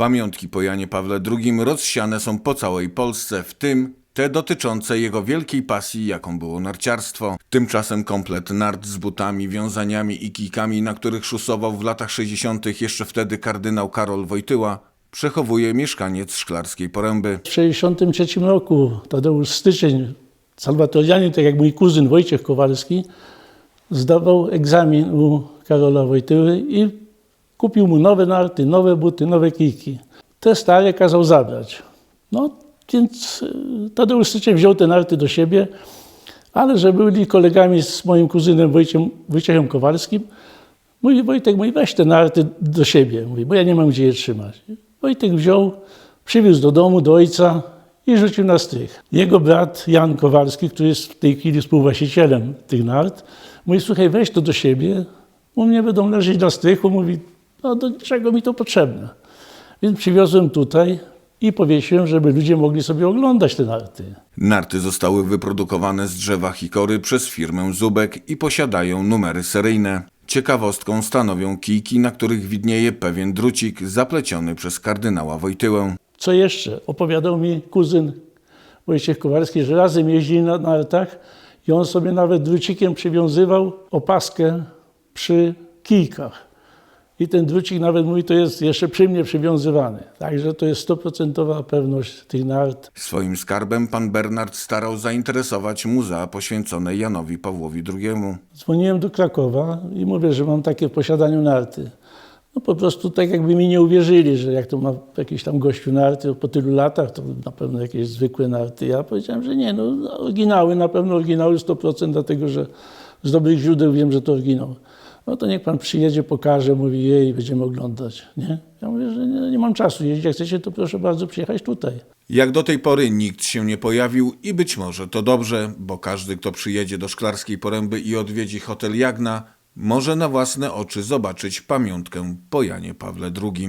Pamiątki po Janie Pawle II rozsiane są po całej Polsce, w tym te dotyczące jego wielkiej pasji, jaką było narciarstwo. Tymczasem komplet nart z butami, wiązaniami i kijkami, na których szusował w latach 60. jeszcze wtedy kardynał Karol Wojtyła, przechowuje mieszkaniec Szklarskiej Poręby. W 1963 roku, Tadeusz Styczeń, salwatorianin, tak jak mój kuzyn Wojciech Kowalski, zdawał egzamin u Karola Wojtyły i kupił mu nowe narty, nowe buty, nowe kijki. Te stare kazał zabrać. No więc y, Tadeusz Styczeń wziął te narty do siebie, ale że byli kolegami z moim kuzynem Wojciechem Kowalskim, mówi Wojtek, mówi weź te narty do siebie, mówi, bo ja nie mam gdzie je trzymać. Wojtek wziął, przywiózł do domu, do ojca i rzucił na strych. Jego brat Jan Kowalski, który jest w tej chwili współwłaścicielem tych nart, mówi, słuchaj, weź to do siebie, u mnie będą leżeć na strychu, mówi, no do czego mi to potrzebne? Więc przywiozłem tutaj i powiesiłem, żeby ludzie mogli sobie oglądać te narty. Narty zostały wyprodukowane z drzewa hikory przez firmę Zubek i posiadają numery seryjne. Ciekawostką stanowią kijki, na których widnieje pewien drucik zapleciony przez kardynała Wojtyłę. Co jeszcze? Opowiadał mi kuzyn Wojciech Kowalski, że razem jeździli na nartach i on sobie nawet drucikiem przywiązywał opaskę przy kijkach. I ten drucik nawet mówi, to jest jeszcze przy mnie przywiązywany. Także to jest stuprocentowa pewność tych nart. Swoim skarbem pan Bernard starał zainteresować muzea poświęcone Janowi Pawłowi II. Dzwoniłem do Krakowa i mówię, że mam takie w posiadaniu narty. No po prostu tak jakby mi nie uwierzyli, że jak to ma jakiś tam gościu narty po tylu latach, to na pewno jakieś zwykłe narty. Ja powiedziałem, że nie, no oryginały, na pewno oryginały 100%, dlatego że z dobrych źródeł wiem, że to oryginał. No to niech pan przyjedzie, pokaże, mówi jej, będziemy oglądać, nie? Ja mówię, że nie, nie mam czasu jeździć, chcecie, to proszę bardzo przyjechać tutaj. Jak do tej pory nikt się nie pojawił i być może to dobrze, bo każdy, kto przyjedzie do Szklarskiej Poręby i odwiedzi hotel Jagna, może na własne oczy zobaczyć pamiątkę po Janie Pawle II.